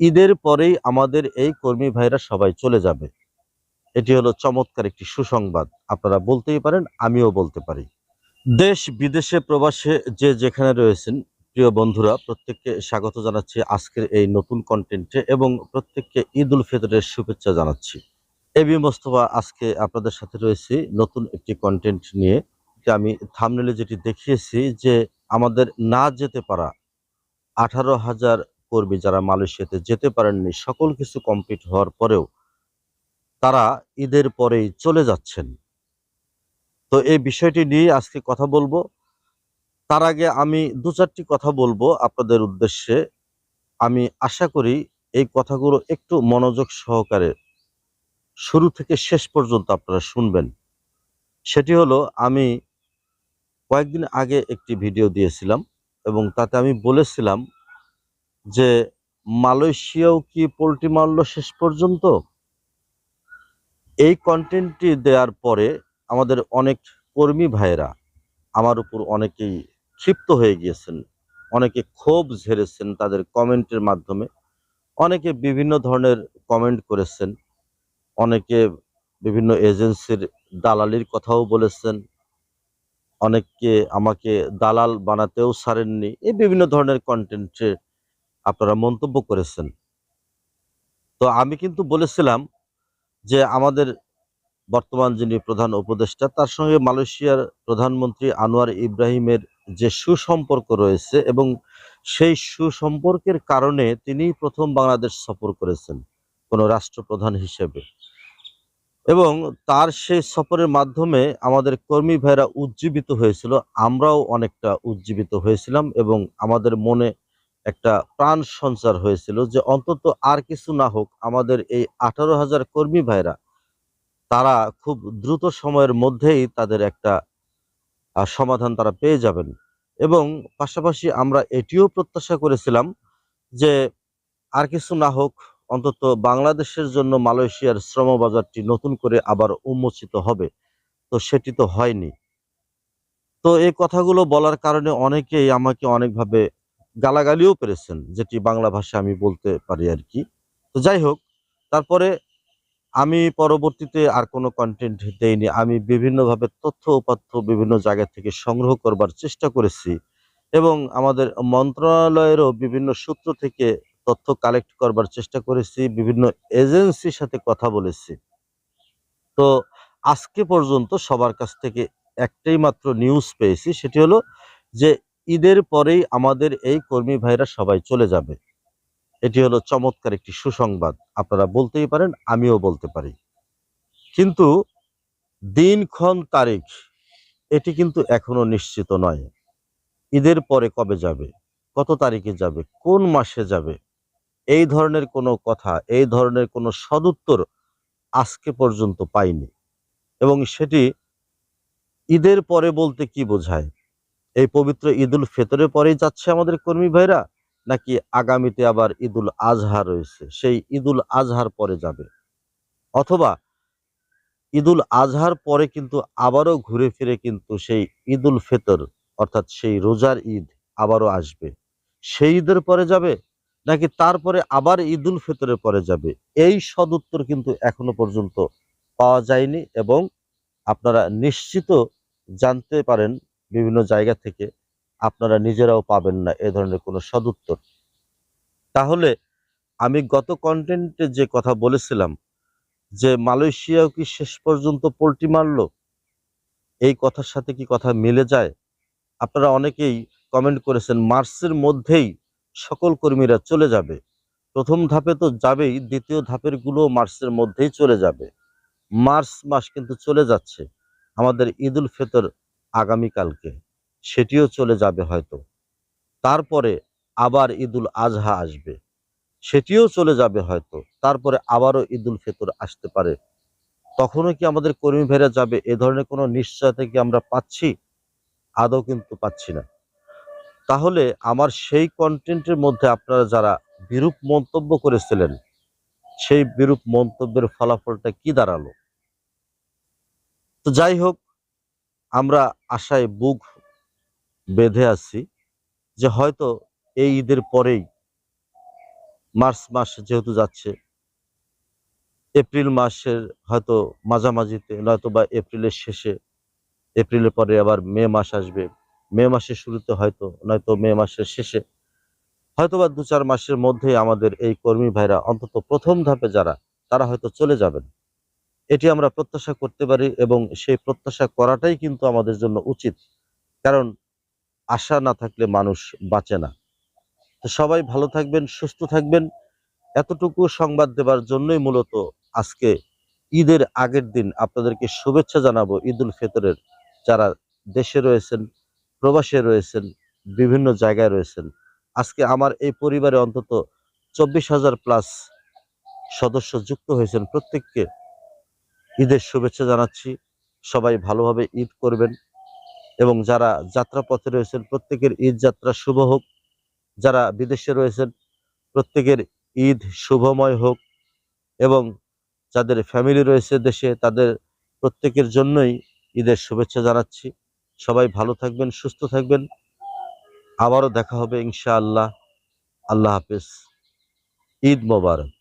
ঈদের পরেই আমাদের এই কর্মী ভাইরা সবাই চলে যাবে। এটি হলো চমৎকার একটি সুসংবাদ। আপনারা বলতেই পারেন, আমিও বলতে পারি। দেশ বিদেশে প্রবাসে যে যেখানে রয়েছেন, প্রিয় বন্ধুরা, প্রত্যেককে স্বাগত জানাচ্ছি আজকের এই নতুন কন্টেন্টে এবং প্রত্যেককে ঈদ উল ফিতরের শুভেচ্ছা জানাচ্ছি। এবি মোস্তফা, আজকে আপনাদের সাথে রয়েছি নতুন একটি কন্টেন্ট নিয়ে। আমি থামনেলে যেটি দেখিয়েছি যে আমাদের না যেতে পারা আঠারো হাজার কর্মী যারা মালয়েশিয়াতে যেতে পারেননি, সকল কিছু কমপ্লিট হওয়ার পরেও তারা ঈদের পরেই চলে যাচ্ছেন। তো এই বিষয়টি নিয়ে আজকে কথা বলব। তার আগে আমি দু চারটি কথা বলব আপনাদের উদ্দেশ্যে। আমি আশা করি এই কথাগুলো একটু মনোযোগ সহকারে শুরু থেকে শেষ পর্যন্ত আপনারা শুনবেন। সেটি হলো, আমি কয়েকদিন আগে একটি ভিডিও দিয়েছিলাম এবং তাতে আমি বলেছিলাম যে মালয়েশিয়াও কি পোলট্রি মারল শেষ পর্যন্ত? এই কন্টেন্টটি দেওয়ার পরে আমাদের অনেক কর্মী ভাইয়েরা আমার উপর অনেকেই ক্ষিপ্ত হয়ে গিয়েছেন, অনেকে ক্ষোভ ঝেড়েছেন তাদের কমেন্টের মাধ্যমে, অনেকে বিভিন্ন ধরনের কমেন্ট করেছেন, অনেকে বিভিন্ন এজেন্সির দালালির কথাও বলেছেন, অনেককে আমাকে দালাল বানাতেও ছাড়েননি, এই বিভিন্ন ধরনের কন্টেন্টে আপনারা মন্তব্য করেছেন। তো আমি কিন্তু বলেছিলাম যে আমাদের বর্তমান যিনি প্রধান উপদেষ্টা, তার সঙ্গে মালয়েশিয়ার প্রধানমন্ত্রী আনোয়ার ইব্রাহিমের যে সুসম্পর্ক রয়েছে এবং সেই সুসম্পর্কের কারণে তিনি প্রথম বাংলাদেশ সফর করেছেন কোনো রাষ্ট্রপ্রধান হিসেবে। এবং তার সেই সফরের মাধ্যমে আমাদের কর্মী ভাইরা উজ্জীবিত হয়েছিল, আমরাও অনেকটা উজ্জীবিত হয়েছিলাম এবং আমাদের মনে একটা প্রাণ সঞ্চার হয়েছিল যে অন্তত আর কিছু না হোক আমাদের এই আঠারো হাজার কর্মী ভাইরা, তারা খুব দ্রুত সময়ের মধ্যেই তাদের একটা সমাধান তারা পেয়ে যাবেন। এবং পাশাপাশি আমরা এটিও প্রত্যাশা করেছিলাম যে আর কিছু না হোক অন্তত বাংলাদেশের জন্য মালয়েশিয়ার শ্রম বাজারটি নতুন করে আবার উন্মোচিত হবে। তো সেটি তো হয়নি। তো এই কথাগুলো বলার কারণে অনেকেই আমাকে অনেকভাবে গালাগালিও পেরেছেন, যেটি বাংলা ভাষা আমি বলতে পারি আর কি। তো যাই হোক, তারপরে আমি পরবর্তীতে আর কোনো কন্টেন্ট দেইনি। আমি বিভিন্নভাবে তথ্য উপাত্য বিভিন্ন জায়গা থেকে সংগ্রহ করবার চেষ্টা করেছি এবং আমাদের মন্ত্রণালয়েরও বিভিন্ন সূত্র থেকে তথ্য কালেক্ট করবার চেষ্টা করেছি, বিভিন্ন এজেন্সির সাথে কথা বলেছি। তো আজকে পর্যন্ত সবার কাছ থেকে একটাই মাত্র নিউজ পেয়েছি, সেটি হলো যে ঈদের পরেই আমাদের এই কর্মী ভাইরা সবাই চলে যাবে। এটি হলো চমৎকার একটি সুসংবাদ। আপনারা বলতেই পারেন, আমিও বলতে পারি। কিন্তু দিনক্ষণ তারিখ, এটি কিন্তু এখনও নিশ্চিত নয়। ঈদের পরে কবে যাবে, কত তারিখে যাবে, কোন মাসে যাবে, এই ধরনের কোনো কথা, এই ধরনের কোনো সদুত্তর আজকে পর্যন্ত পাইনি। এবং সেটি ঈদের পরে বলতে কি বোঝায়? এই পবিত্র ঈদুল ফেতরের পরেই যাচ্ছে আমাদের কর্মী ভাইরা? নাকি আগামীতে আবার ঈদুল আজহা রয়েছে? সেই ঈদুল আজহার পরে যাবে। অথবা ঈদুল আজহার পরে কিন্তু আবারও ঘুরে ফিরে কিন্তু সেই ঈদুল ফেতর, অর্থাৎ সেই রোজার ঈদ আবারও আসবে। সেই ঈদের পরে যাবে? নাকি তারপরে আবার ঈদুল ফেতরের পরে যাবে? এই সদুত্তর কিন্তু এখনও পর্যন্ত পাওয়া যায়নি এবং আপনারা নিশ্চিত জানতে পারেন বিভিন্ন জায়গা থেকে আপনারা নিজেরাও পাবেন না এ ধরনের কোনো সদুত্তর। তাহলে আমি গত কন্টেন্টে যে কথা বলেছিলাম, যে মালয়েশিয়াও কি শেষ পর্যন্ত পোলট্রি মারলো? এই কথার সাথে কি কথা মিলে যায়? আপনারা অনেকেই কমেন্ট করেছেন, মার্চের মধ্যেই সকল কর্মীরা চলে যাবে। প্রথম ধাপে তো যাবেই, দ্বিতীয় ধাপেরগুলো মার্চের মধ্যেই চলে যাবে। মার্চ মাস কিন্তু চলে যাচ্ছে। আমাদের ঈদুল ফিতর আগামীকালকে। সেটিও চলে যাবে হয়তো। তারপরে আবার ঈদুল আজহা আসবে। সেটিও চলে যাবে হয়তো। তারপরে আবারও ঈদুল ফিতর আসতে পারে। তখনও কি আমাদের কর্মী ভাইরা যাবে? এ ধরনের কোনো নিশ্চয়তা কি আমরা পাচ্ছি? আদৌ কিন্তু পাচ্ছি না। তাহলে আমার সেই কন্টেন্টের মধ্যে আপনারা যারা বিরূপ মন্তব্য করেছিলেন, সেই বিরূপ মন্তব্যের ফলাফলটা কি দাঁড়াল? তো যাই হোক আমরা আশায় বুক বেঁধে আছি যে হয়তো এই ঈদের পরেই মার্চ মাস যেহেতু যাচ্ছে, এপ্রিল মাসের হয়তো মাঝামাঝিতে, নয়তো বা এপ্রিলের শেষে, এপ্রিলের পরে আবার মে মাস আসবে। মে মাসের শুরুতে হয়তো, নয়তো মে মাসের শেষে। হয়তো বা দু চার মাসের মধ্যে আমাদের এই কর্মী ভাইরা অন্তত প্রথম ধাপে যারা, তারা হয়তো চলে যাবেন। এটি আমরা প্রত্যাশা করতে পারি এবং সেই প্রত্যাশা করাটাই কিন্তু আমাদের জন্য উচিত। কারণ আশা না থাকলে মানুষ বাঁচে না। তো সবাই ভালো থাকবেন, সুস্থ থাকবেন। এতটুকু সংবাদ দেবার জন্যই মূলত আজকে ঈদের আগের দিন আপনাদেরকে শুভেচ্ছা জানাব ঈদ উল ফিতরের। যারা দেশে রয়েছেন, প্রবাসে রয়েছেন, বিভিন্ন জায়গায় রয়েছেন। আজকে আমার এই পরিবারে অন্তত চব্বিশ হাজার প্লাস সদস্য যুক্ত হয়েছেন প্রত্যেককে। ঈদের শুভেচ্ছা জানাচ্ছি। সবাই ভালোভাবে ঈদ করবেন এবং যারা যাত্রাপথে রয়েছেন, প্রত্যেকের ঈদ যাত্রা শুভ হোক। যারা বিদেশে রয়েছেন, প্রত্যেকের ঈদ শুভময় হোক এবং যাদের ফ্যামিলি রয়েছে দেশে, তাদের প্রত্যেকের জন্যই ঈদের শুভেচ্ছা জানাচ্ছি। সবাই ভালো থাকবেন, সুস্থ থাকবেন। আবারও দেখা হবে ইনশাআল্লাহ। আল্লাহ হাফেজ। ঈদ মোবারক।